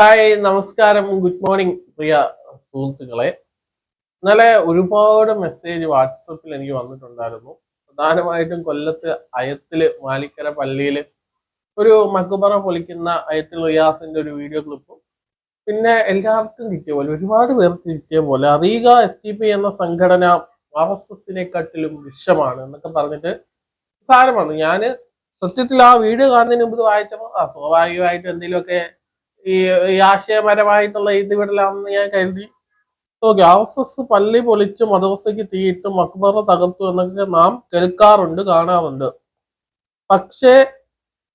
Hi നമസ്കാരം. Good morning പ്രിയ സുഹൃത്തുക്കളെ. ഇന്നലെ ഒരുപാട് മെസ്സേജ് വാട്സപ്പിൽ എനിക്ക് വന്നിട്ടുണ്ടായിരുന്നു. പ്രധാനമായിട്ടും കൊല്ലത്ത് അയത്തിൽ മാലിക്കര പള്ളിയിൽ ഒരു മക്കുബറ പൊളിക്കുന്ന അയത്തിൽ റിയാസിന്റെ ഒരു വീഡിയോ ക്ലിപ്പും. പിന്നെ എല്ലാവർക്കും കിട്ടിയ പോലെ ഒരുപാട് പേർക്ക് കിട്ടിയ പോലെ അറിയുക എസ് ടി പി എന്ന സംഘടന ആർ എസ് എസിനെക്കാട്ടിലും വിഷമാണ് എന്നൊക്കെ പറഞ്ഞിട്ട് സാരമാണ്. ഞാൻ സത്യത്തിൽ ആ വീഡിയോ കാണുന്നതിന് മുമ്പ് വായിച്ചപ്പോൾ ആ സ്വാഭാവികമായിട്ടും എന്തെങ്കിലുമൊക്കെ ഈ ആശയപരമായിട്ടുള്ള ഇത് വിടലാണെന്ന് ഞാൻ കരുതി. ഓക്കെ ആർ എസ് എസ് പള്ളി പൊളിച്ച് മദ്രസയ്ക്ക് തീയിട്ട് മക്ബറ തകർത്തു എന്നൊക്കെ നാം കേൾക്കാറുണ്ട് കാണാറുണ്ട്. പക്ഷേ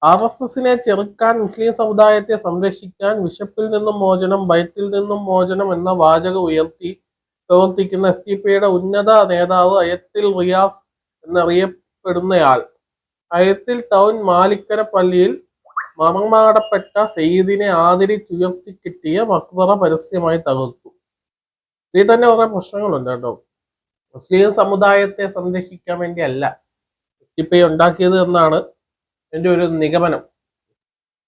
ആർ എസ് എസിനെ ചെറുക്കാൻ മുസ്ലിം സമുദായത്തെ സംരക്ഷിക്കാൻ വിശപ്പിൽ നിന്നും മോചനം ഭയത്തിൽ നിന്നും മോചനം എന്ന വാചകം ഉയർത്തി പ്രവർത്തിക്കുന്ന എസ് ടി പിയുടെ ഉന്നത നേതാവ് അയത്തിൽ റിയാസ് എന്നറിയപ്പെടുന്നയാൾ. അയത്തിൽ ടൗൺ മാലിക്കര പള്ളിയിൽ മറമാടപ്പെട്ട സെയ്ദിനെ ആദരിച്ചുയർത്തി കിട്ടിയ മക്ബറ പരസ്യമായി തകർത്തു. ഇതിൽ തന്നെ കുറെ പ്രശ്നങ്ങളുണ്ട് കേട്ടോ. മുസ്ലിം സമുദായത്തെ സംരക്ഷിക്കാൻ വേണ്ടി അല്ല എസ് ഉണ്ടാക്കിയത് എന്നാണ് എന്റെ ഒരു നിഗമനം.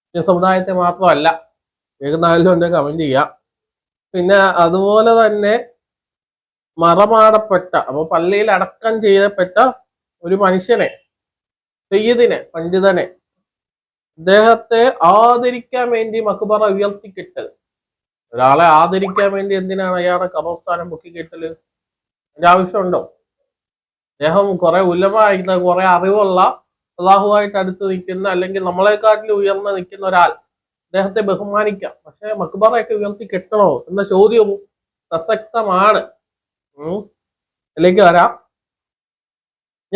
മുസ്ലിം സമുദായത്തെ മാത്രമല്ല വേഗനാളിലും എന്റെ കമന്റ് ചെയ്യാം. പിന്നെ അതുപോലെ തന്നെ മറമാടപ്പെട്ട അപ്പൊ പള്ളിയിൽ അടക്കം ചെയ്യപ്പെട്ട ഒരു മനുഷ്യനെ സയ്യിദിനെ പണ്ഡിതനെ അദ്ദേഹത്തെ ആദരിക്കാൻ വേണ്ടി മക്ബറ ഉയർത്തിക്കിട്ടൽ. ഒരാളെ ആദരിക്കാൻ വേണ്ടി എന്തിനാണ് അയാളുടെ കബർസ്ഥാനം പൊക്കിക്കിട്ടൽ അതിന്റെ ആവശ്യമുണ്ടോ? അദ്ദേഹം കുറെ ഉലമായിരുന്ന കുറെ അറിവുള്ള അള്ളാഹുവായിട്ട് അടുത്ത് നിൽക്കുന്ന അല്ലെങ്കിൽ നമ്മളെക്കാട്ടിൽ ഉയർന്ന് നിൽക്കുന്ന ഒരാൾ അദ്ദേഹത്തെ ബഹുമാനിക്കാം. പക്ഷെ മക്ബറയൊക്കെ ഉയർത്തി കെട്ടണോ എന്ന ചോദ്യവും പ്രസക്തമാണ്. ഉം. അതിലേക്ക് വരാം.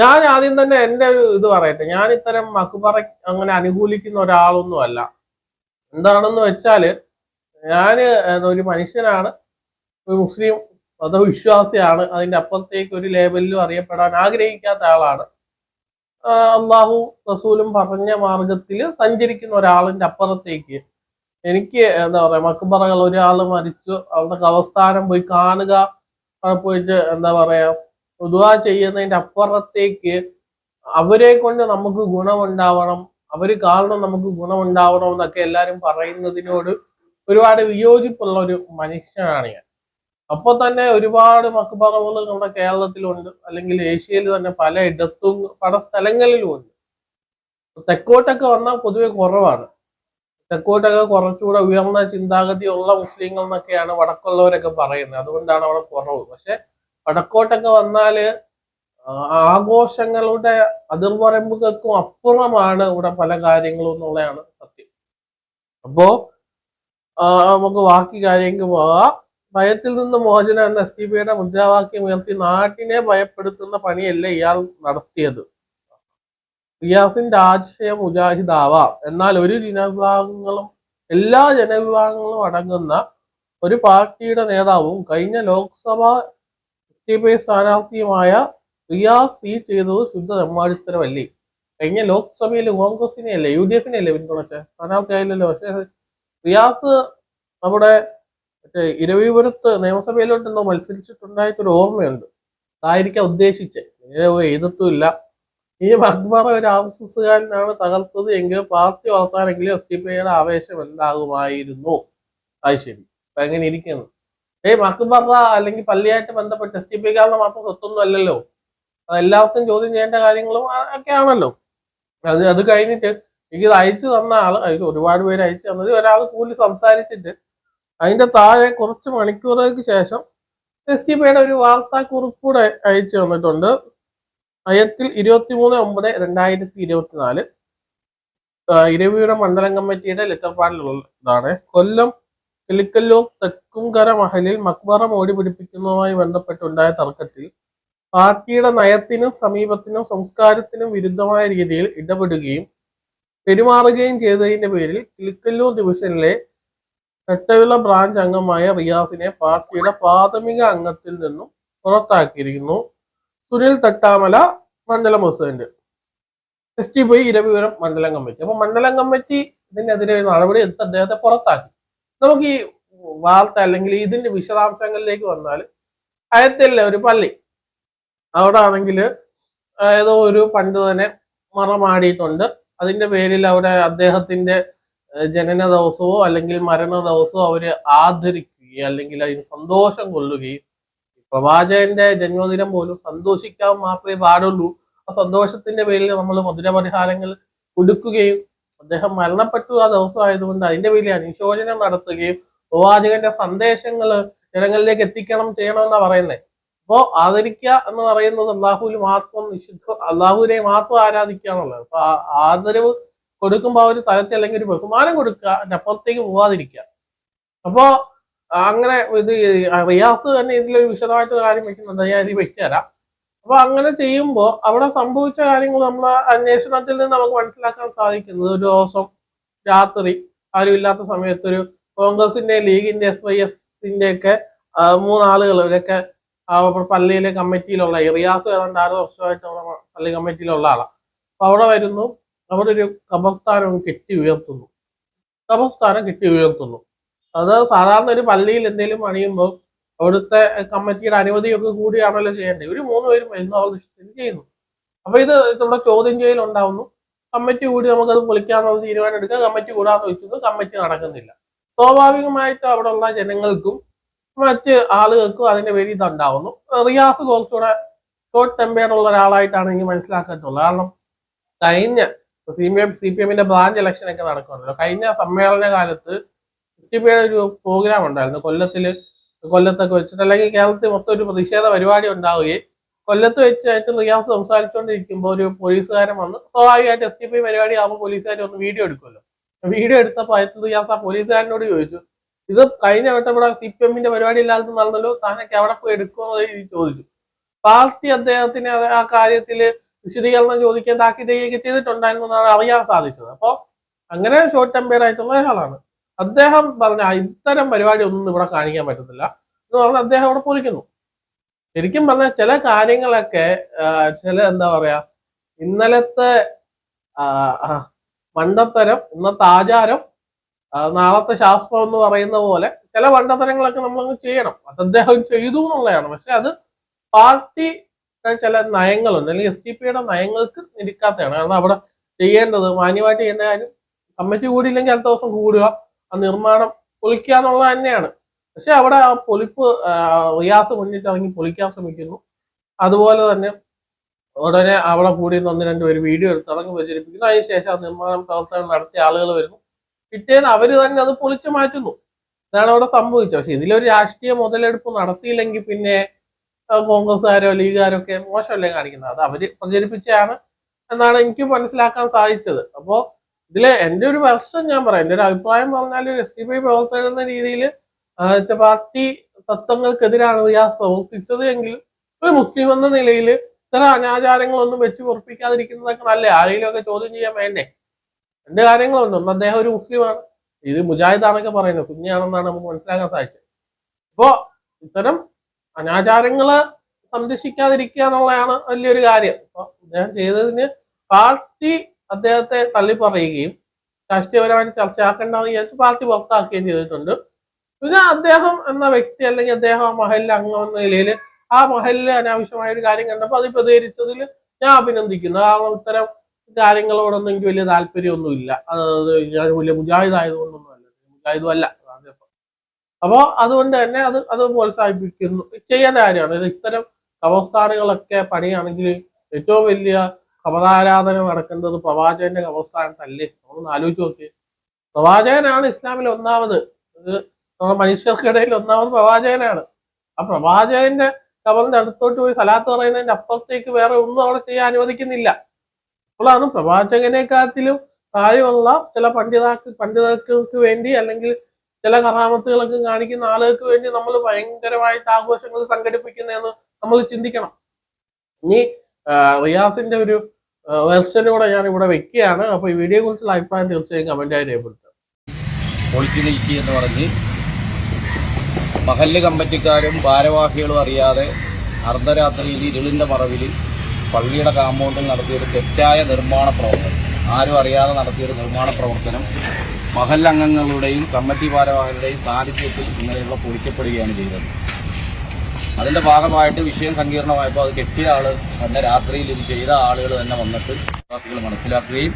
ഞാൻ ആദ്യം തന്നെ എന്റെ ഒരു ഇത് പറയട്ടെ. ഞാൻ ഇത്തരം അക്ബറ അങ്ങനെ അനുകൂലിക്കുന്ന ഒരാളൊന്നുമല്ല എന്താണെന്ന് വെച്ചാൽ ഞാൻ ഒരു മനുഷ്യനാണ്. ഒരു മുസ്ലിം മതവിശ്വാസിയാണ്. അതിന്റെ അപ്പുറത്തേക്ക് ഒരു ലേബലിലും അറിയപ്പെടാൻ ആഗ്രഹിക്കാത്ത ആളാണ്. അള്ളാഹു റസൂലും പറഞ്ഞ മാർഗത്തിൽ സഞ്ചരിക്കുന്ന ഒരാളിന്റെ അപ്പുറത്തേക്ക് എനിക്ക് എന്താ പറയാ മക്ബറകൾ ഒരാൾ മരിച്ചു. അവരുടെ കവസ്ഥാനം പോയി കാണുക. അവിടെ പോയിട്ട് എന്താ പറയാ ദുആ ചെയ്യുന്നതിന്റെ അപ്പുറത്തേക്ക് അവരെ കൊണ്ട് നമുക്ക് ഗുണമുണ്ടാവണം. അവർ കാരണം നമുക്ക് ഗുണമുണ്ടാവണം എന്നൊക്കെ എല്ലാരും പറയുന്നതിനോട് ഒരുപാട് വിയോജിപ്പുള്ള ഒരു മനുഷ്യനാണ് ഞാൻ. അപ്പൊ തന്നെ ഒരുപാട് മക്ബറകൾ നമ്മുടെ കേരളത്തിലുണ്ട്. അല്ലെങ്കിൽ ഏഷ്യയിൽ തന്നെ പല ഇടത്തും പല സ്ഥലങ്ങളിലും ഉണ്ട് തെക്കോട്ടൊക്കെ വന്നാൽ പൊതുവെ കുറവാണ്. തെക്കോട്ടൊക്കെ കുറച്ചുകൂടെ ഉയർന്ന ചിന്താഗതിയുള്ള മുസ്ലിങ്ങൾ എന്നൊക്കെയാണ് വടക്കുള്ളവരൊക്കെ പറയുന്നത്. അതുകൊണ്ടാണ് അവിടെ കുറവ്. പക്ഷെ വടക്കോട്ടൊക്കെ വന്നാൽ ആഘോഷങ്ങളുടെ അതിർവരമ്പുകൾക്കും അപ്പുറമാണ് ഇവിടെ പല കാര്യങ്ങളും എന്നുള്ളതാണ് സത്യം. അപ്പോ നമുക്ക് ബാക്കി കാര്യങ്ങൾക്ക് പോകാം. ഭയത്തിൽ നിന്ന് മോചനം എന്ന എസ് ടി പിയുടെ മുദ്രാവാക്യം ഉയർത്തി നാട്ടിനെ ഭയപ്പെടുത്തുന്ന പണിയല്ല ഇയാൾ നടത്തിയത്. റിയാസിന്റെ ആശയം മുജാഹിദാവാം. എന്നാൽ ഒരു ജനവിഭാഗങ്ങളും എല്ലാ ജനവിഭാഗങ്ങളും അടങ്ങുന്ന ഒരു പാർട്ടിയുടെ നേതാവും കഴിഞ്ഞ ലോക്സഭ ടി പി സ്ഥാനാർത്ഥിയുമായ റിയാസ് ഈ ചെയ്തത് ശുദ്ധ തെമ്മാടിത്തരമല്ലേ കഴിഞ്ഞ ലോക്സഭയിൽ കോൺഗ്രസിനെ അല്ലേ യു ഡി എഫിനെ അല്ലേ പിന്തുണച്ച? സ്ഥാനാർത്ഥി പക്ഷെ റിയാസ് നമ്മുടെ മറ്റേ ഇരവിപുരത്ത് നിയമസഭയിലോട്ട് എന്തോ മത്സരിച്ചിട്ടുണ്ടായിട്ടൊരു ഓർമ്മയുണ്ട്. അതായിരിക്കാം ഉദ്ദേശിച്ചത് എഴുതത്തുമില്ല ഈ അക്ബർ ഒരു ആർ എസ് എസ്സുകാരനാണ് തകർത്തത് എങ്കിലും പാർട്ടി വളർത്താനെങ്കിലും എസ് ടി പിയുടെ ആവേശം എന്താകുമായിരുന്നു? അത് ശരി. അപ്പൊ എങ്ങനെ ഇരിക്കുന്നു. ഏയ് മക്ബറ അല്ലെങ്കിൽ പള്ളിയായിട്ട് ബന്ധപ്പെട്ട് എസ് ടി പിക്കാരുടെ മാത്രം സ്വത്തൊന്നും അല്ലല്ലോ. അതെല്ലാവർക്കും ചോദ്യം ചെയ്യേണ്ട കാര്യങ്ങളും ഒക്കെ ആണല്ലോ. അത് അത് കഴിഞ്ഞിട്ട് എനിക്ക് ഇത് അയച്ചു തന്ന ആൾ അതിൽ ഒരുപാട് പേര് അയച്ചു തന്നത്. ഒരാൾ കൂടി സംസാരിച്ചിട്ട് അതിന്റെ താഴെ കുറച്ച് മണിക്കൂറുകൾക്ക് ശേഷം എസ് ടി പിയുടെ ഒരു വാർത്താക്കുറിപ്പ് കൂടെ അയച്ചു തന്നിട്ടുണ്ട്. അയത്തിൽ ഇരുപത്തി മൂന്ന് ഒമ്പത് രണ്ടായിരത്തി ഇരുപത്തിനാല്. ഇരവിയുടെ മണ്ഡലം കമ്മിറ്റിയുടെ ലെറ്റർ പാഡിലുള്ളതാണ്. കൊല്ലം കിളിക്കല്ലൂർ തെക്കുംകര മഹലിൽ മക്ബറ മോടി പിടിപ്പിക്കുന്നതുമായി ബന്ധപ്പെട്ടുണ്ടായ തർക്കത്തിൽ പാർട്ടിയുടെ നയത്തിനും സമീപത്തിനും സംസ്കാരത്തിനും വിരുദ്ധമായ രീതിയിൽ ഇടപെടുകയും പെരുമാറുകയും ചെയ്തതിന്റെ പേരിൽ കിളിക്കല്ലൂർ ഡിവിഷനിലെ എട്ടവിള ബ്രാഞ്ച് അംഗമായ റിയാസിനെ പാർട്ടിയുടെ പ്രാഥമിക അംഗത്തിൽ നിന്നും പുറത്താക്കിയിരിക്കുന്നു. സുനിൽ തട്ടാമല മണ്ഡലം പ്രസിഡന്റ്. എസ് ടി പോയി ഇരവിപുരം മണ്ഡലം കമ്മിറ്റി. അപ്പൊ മണ്ഡലം കമ്മിറ്റി ഇതിനെതിരെ നടപടി എടുത്ത് അദ്ദേഹത്തെ പുറത്താക്കി. നമുക്ക് ഈ വാർത്ത അല്ലെങ്കിൽ ഇതിന്റെ വിശദാംശങ്ങളിലേക്ക് വന്നാൽ അയത്തില്ല ഒരു പള്ളി. അവിടെ ആണെങ്കിൽ ഏതോ ഒരു പണ്ഡിതനെ മറമാടിയിട്ടുണ്ട്. അതിന്റെ പേരിൽ അവിടെ അദ്ദേഹത്തിന്റെ ജനന ദിവസമോ അല്ലെങ്കിൽ മരണ ദിവസമോ അവർ ആദരിക്കുകയും അല്ലെങ്കിൽ അതിന് സന്തോഷം കൊള്ളുകയും പ്രവാചകന്റെ ജന്മദിനം പോലും സന്തോഷിക്കാൻ മാത്രമേ പാടുള്ളൂ. ആ സന്തോഷത്തിന്റെ പേരിൽ നമ്മൾ മധുരപരിഹാരങ്ങൾ കൊടുക്കുകയും അദ്ദേഹം മരണപ്പെട്ടു ആ ദിവസം ആയതുകൊണ്ട് അതിന്റെ പേരിൽ അനുശോചനം നടത്തുകയും പ്രവാചകന്റെ സന്ദേശങ്ങൾ ജനങ്ങളിലേക്ക് എത്തിക്കണം ചെയ്യണമെന്നാണ് പറയുന്നത് അപ്പോ ആദരിക്കുക എന്ന് പറയുന്നത് അള്ളാഹുവിൽ മാത്രം നിഷിദ്ധ അള്ളാഹുവിനെ മാത്രം ആരാധിക്കുക എന്നുള്ളത് അപ്പൊ ആദരവ് കൊടുക്കുമ്പോൾ ഒരു തലത്തിൽ അല്ലെങ്കിൽ ഒരു ബഹുമാനം കൊടുക്കുക അപ്പുറത്തേക്ക് പോവാതിരിക്കുക. അപ്പോ അങ്ങനെ ഇത് റിയാസ് തന്നെ ഇതിലൊരു വിശദമായിട്ടൊരു കാര്യം വെക്കുന്നുണ്ട്. ഞാൻ ഇത് വെച്ചുതരാം അപ്പൊ അങ്ങനെ ചെയ്യുമ്പോൾ അവിടെ സംഭവിച്ച കാര്യങ്ങൾ നമ്മൾ അന്വേഷണത്തിൽ നിന്ന് നമുക്ക് മനസ്സിലാക്കാൻ സാധിക്കുന്നത്. ഒരു ദിവസം രാത്രി ആരും ഇല്ലാത്ത സമയത്ത് ഒരു കോൺഗ്രസിന്റെ ലീഗിന്റെ എസ് വൈ എഫിന്റെ ഒക്കെ മൂന്നാളുകൾ ഇവരൊക്കെ പള്ളിയിലെ കമ്മിറ്റിയിലുള്ള റിയാസ് ഏതാണ്ട് ആറ് വർഷമായിട്ട് അവിടെ പള്ളി കമ്മിറ്റിയിലുള്ള ആളാണ് അപ്പൊ അവിടെ വരുന്നു. അവിടെ ഒരു കബർസ്ഥാനം കെട്ടി ഉയർത്തുന്നു. കബർസ്ഥാനം കെട്ടി ഉയർത്തുന്നു. അത് സാധാരണ ഒരു പള്ളിയിൽ എന്തെങ്കിലും പണിയുമ്പോൾ അവിടുത്തെ കമ്മിറ്റിയുടെ അനുമതിയൊക്കെ കൂടിയാണല്ലോ ചെയ്യേണ്ടത്. ഒരു മൂന്ന് പേരും വരുന്നു അവർ നിശ്ചയം ചെയ്യുന്നു. അപ്പൊ ഇത് നമ്മുടെ ചോദ്യം ചെയ്യൽ ഉണ്ടാവുന്നു കമ്മിറ്റി കൂടി നമുക്കത് പൊളിക്കാമെന്നുള്ള തീരുമാനം എടുക്കാം കമ്മിറ്റി കൂടാന്ന് വെക്കുന്നു. കമ്മിറ്റി നടക്കുന്നില്ല. സ്വാഭാവികമായിട്ട് അവിടെയുള്ള ജനങ്ങൾക്കും മറ്റ് ആളുകൾക്കും അതിന്റെ പേര് ഇതുണ്ടാവുന്നു. റിയാസ് കുറച്ചുകൂടെ ഷോർട്ട് ഉള്ള ഒരാളായിട്ടാണ് എനിക്ക് മനസ്സിലാക്കത്തുള്ളത് കാരണം കഴിഞ്ഞ C P M C P എമ്മിന്റെ ബ്രാഞ്ച് ഇലക്ഷൻ ഒക്കെ നടക്കുന്നുണ്ടല്ലോ കഴിഞ്ഞ സമ്മേളന കാലത്ത് എസ് ടി പിയുടെ ഒരു പ്രോഗ്രാം ഉണ്ടായിരുന്നു. കൊല്ലത്തിൽ കൊല്ലത്തൊക്കെ വെച്ചിട്ട് അല്ലെങ്കിൽ കേരളത്തിൽ മൊത്തം ഒരു പ്രതിഷേധ പരിപാടി ഉണ്ടാവുകയും കൊല്ലത്ത് വെച്ചായിട്ട് റിയാസ് സംസാരിച്ചുകൊണ്ടിരിക്കുമ്പോൾ ഒരു പോലീസുകാരൻ വന്ന് സ്വാഭാവികമായിട്ട് എസ് ടി പി പരിപാടി ആകുമ്പോൾ പോലീസുകാർ ഒന്ന് വീഡിയോ എടുക്കുമല്ലോ. വീഡിയോ എടുത്തപ്പോൾ അയത്ത് റിയാസ് ആ പോലീസുകാരനോട് ചോദിച്ചു ഇത് കഴിഞ്ഞ വട്ടം ഇവിടെ സി പി എമ്മിന്റെ പരിപാടി ഇല്ലാതെ നടന്നല്ലോ താനൊക്കെ അവിടെ പോയി എടുക്കുമെന്ന് ചോദിച്ചു. പാർട്ടി അദ്ദേഹത്തിന് ആ കാര്യത്തിൽ വിശദീകരണം ചോദിക്കാൻ താക്കീതൊക്കെ ചെയ്തിട്ടുണ്ടായിരുന്നു എന്നാണ് അറിയാൻ സാധിച്ചത്. അപ്പോൾ അങ്ങനെ ഷോർട്ട് ടെമ്പേർഡ് ആയിട്ടുള്ള ഒരാളാണ്. അദ്ദേഹം പറഞ്ഞ ഇത്തരം പരിപാടി ഒന്നും ഇവിടെ കാണിക്കാൻ പറ്റത്തില്ല എന്ന് പറഞ്ഞാൽ അദ്ദേഹം അവിടെ പൊലിക്കുന്നു ശരിക്കും പറഞ്ഞാൽ ചില കാര്യങ്ങളൊക്കെ ചില എന്താ പറയാ ഇന്നലത്തെ മണ്ടത്തരം ഇന്നത്തെ ആചാരം നാളത്തെ ശാസ്ത്രം എന്ന് പറയുന്ന പോലെ ചില മണ്ടത്തരങ്ങളൊക്കെ നമ്മളങ്ങ് ചെയ്യണം. അത് അദ്ദേഹം ചെയ്തു എന്നുള്ളതാണ്. പക്ഷെ അത് പാർട്ടി ചില നയങ്ങളുണ്ട്. അല്ലെങ്കിൽ എസ് ടി പിയുടെ നയങ്ങൾക്ക് നിരക്കാത്തതാണ്. കാരണം അവിടെ ചെയ്യേണ്ടത് മാന്യമായിട്ട് ചെയ്യുന്ന കാര്യം കമ്മിറ്റി കൂടിയില്ലെങ്കിൽ അടുത്ത ദിവസം കൂടുക. ആ നിർമ്മാണം പൊളിക്കുക എന്നുള്ളത് തന്നെയാണ്. പക്ഷെ അവിടെ ആ പൊളിപ്പ് റിയാസ് മുന്നിട്ട് ഇറങ്ങി പൊളിക്കാൻ ശ്രമിക്കുന്നു. അതുപോലെ തന്നെ ഉടനെ അവിടെ കൂടി ഒന്ന് രണ്ട് പേര് വീഡിയോ എടുത്ത് ഇറങ്ങി പ്രചരിപ്പിക്കുന്നു. അതിനുശേഷം ആ നിർമ്മാണം പ്രവർത്തനം നടത്തിയ ആളുകൾ വരുന്നു. പിറ്റേന്ന് അവർ തന്നെ അത് പൊളിച്ചു മാറ്റുന്നു. ഇതാണ് അവിടെ സംഭവിച്ചത്. പക്ഷെ ഇതിലൊരു രാഷ്ട്രീയ മുതലെടുപ്പ് നടത്തിയില്ലെങ്കിൽ പിന്നെ കോൺഗ്രസ്സുകാരോ ലീഗുകാരോ ഒക്കെ മോശമല്ലേ കാണിക്കുന്നത്. അത് അവർ പ്രചരിപ്പിച്ചാണ് എന്നാണ് എനിക്ക് മനസ്സിലാക്കാൻ സാധിച്ചത്. അപ്പോ ഇതിൽ എന്റെ ഒരു വർഷം ഞാൻ പറയാം. എന്റെ ഒരു അഭിപ്രായം പറഞ്ഞാൽ എസ് ഡി പി പ്രവർത്തകൻ എന്ന രീതിയിൽ പാർട്ടി തത്വങ്ങൾക്കെതിരാണ് റിയാസ് പ്രവർത്തിച്ചത് എങ്കിൽ ഒരു മുസ്ലിം എന്ന നിലയിൽ ഇത്ര അനാചാരങ്ങളൊന്നും വെച്ച് പൊറപ്പിക്കാതിരിക്കുന്നതൊക്കെ നല്ല. ആരെങ്കിലും ഒക്കെ ചോദ്യം ചെയ്യാൻ വേണ്ടേ? രണ്ട് കാര്യങ്ങളൊന്നും ഒന്ന് അദ്ദേഹം ഒരു മുസ്ലിമാണ്. ഇത് മുജാഹിദാണൊക്കെ പറയുന്നത്. കുഞ്ഞാണെന്നാണ് നമുക്ക് മനസ്സിലാക്കാൻ സാധിച്ചത്. അപ്പോ ഇത്തരം അനാചാരങ്ങൾ സംരക്ഷിക്കാതിരിക്കുക എന്നുള്ളതാണ് വലിയൊരു കാര്യം. അപ്പൊ അദ്ദേഹം ചെയ്തതിന് പാർട്ടി അദ്ദേഹത്തെ തള്ളിപ്പറയുകയും രാഷ്ട്രീയപരമായിട്ട് ചർച്ചയാക്കേണ്ടെന്ന് വിചാരിച്ച് പാർട്ടി പുറത്താക്കുകയും ചെയ്തിട്ടുണ്ട്. പിന്നെ അദ്ദേഹം എന്ന വ്യക്തി അല്ലെങ്കിൽ അദ്ദേഹം ആ മഹലിലെ അംഗം എന്ന നിലയിൽ ആ മഹലിലെ അനാവശ്യമായ ഒരു കാര്യം കണ്ടപ്പോൾ അത് പ്രതികരിച്ചതിൽ ഞാൻ അഭിനന്ദിക്കുന്നു. ആ ഇത്തരം കാര്യങ്ങളോടൊന്നും എനിക്ക് വലിയ താല്പര്യമൊന്നുമില്ല. അത് ഞാൻ വലിയ മുജാഹിദ് ആയതുകൊണ്ടൊന്നും അല്ല മുജാഹിദും അല്ല അപ്പോ അതുകൊണ്ട് തന്നെ അത് അത് പ്രോത്സാഹിപ്പിക്കുന്നു. ചെയ്യേണ്ട കാര്യമാണ്. ഇത്തരം കവസ്ഥാനങ്ങളൊക്കെ പണിയാണെങ്കിൽ ഏറ്റവും വലിയ കബറാരാധന നടക്കുന്നത് പ്രവാചകന്റെ കബർസ്ഥാനത്തല്ലേ? നമ്മളൊന്ന് ആലോചിച്ച് നോക്കി പ്രവാചകനാണ് ഇസ്ലാമിൽ ഒന്നാമത്. നമ്മുടെ മനുഷ്യർക്കിടയിൽ ഒന്നാമത് പ്രവാചകനാണ്. ആ പ്രവാചകന്റെ കബറിന്റെ അടുത്തോട്ട് പോയി സലാത്ത് പറയുന്നതിന്റെ അപ്പുറത്തേക്ക് വേറെ ഒന്നും അവിടെ ചെയ്യാൻ അനുവദിക്കുന്നില്ല. അപ്പോഴാണ് പ്രവാചകനെക്കാട്ടിലും താഴെയുള്ള ചില പണ്ഡിതാക്ക് പണ്ഡിതർക്ക് വേണ്ടി അല്ലെങ്കിൽ ചില കറാമത്തുകളൊക്കെ കാണിക്കുന്ന ആളുകൾക്ക് വേണ്ടി നമ്മൾ ഭയങ്കരമായിട്ട് ആഘോഷങ്ങൾ സംഘടിപ്പിക്കുന്നതെന്ന് നമ്മൾ ചിന്തിക്കണം. ഇനി റിയാസിന്റെ ഒരു വെർഷൻ കൂടെ ഞാൻ ഇവിടെ വെക്കുകയാണ്. അപ്പൊ ഈ വീഡിയോയെ കുറിച്ചുള്ള അഭിപ്രായം തീർച്ചയായും ആയി രേഖപ്പെടുത്തുക പൊളിച്ചു നീക്കി എന്ന് പറഞ്ഞ് മഹല്ല് കമ്മിറ്റിക്കാരും ഭാരവാഹികളും അറിയാതെ അർദ്ധരാത്രിയിൽ ഇരുളിന്റെ മറവിൽ പള്ളിയുടെ കാമ്പൗണ്ടിൽ നടത്തിയൊരു തെറ്റായ നിർമ്മാണ പ്രവർത്തനം. ആരും അറിയാതെ നടത്തിയൊരു നിർമ്മാണ പ്രവർത്തനം. മഹല്ല് അംഗങ്ങളുടെയും കമ്മിറ്റി ഭാരവാഹികളുടെയും സാന്നിധ്യത്തിൽ ഇങ്ങനെയുള്ള പൊളിക്കപ്പെടുകയാണ് ചെയ്തത്. അതിന്റെ ഭാഗമായിട്ട് വിഷയം സങ്കീർണമായപ്പോൾ അത് കെട്ടിയ ആൾ തന്നെ രാത്രിയിൽ ഇത് ചെയ്ത ആളുകൾ തന്നെ വന്നിട്ട് വിശ്വാസികൾ മനസ്സിലാക്കുകയും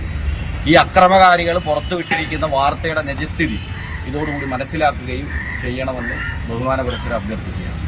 ഈ അക്രമകാരികൾ പുറത്തു വിട്ടിരിക്കുന്ന വാർത്തയുടെ നിജസ്ഥിതി ഇതോടുകൂടി മനസ്സിലാക്കുകയും ചെയ്യണമെന്ന് ബഹുമാനപുരസ്സരം അഭ്യർത്ഥിക്കുകയാണ്.